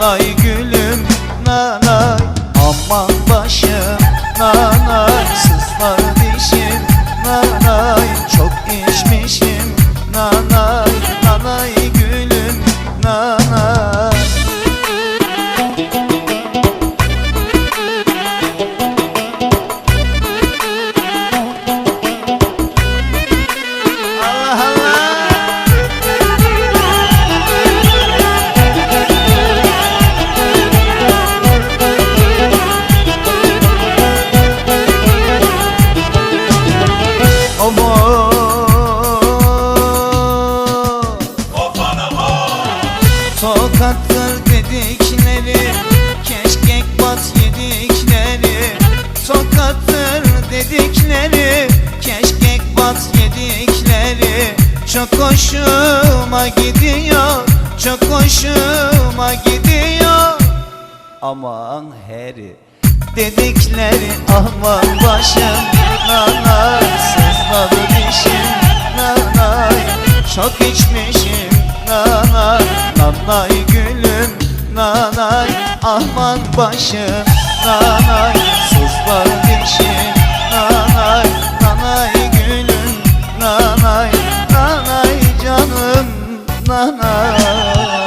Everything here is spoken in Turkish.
Ay gülüm nan Tokattır dedikleri Keşkek bat yedikleri. Tokattır dedikleri Keşkek bat yedikleri. Çok hoşuma gidiyor Çok hoşuma gidiyor. Aman heri Dedikleri aman başım. Nanay sızladı dişim. Nanay çok içmişim nanay Nanay gülüm nanay Ahman başım. Nanay Sızlar dişim nanay Nanay gülüm nanay Nanay canım nanay.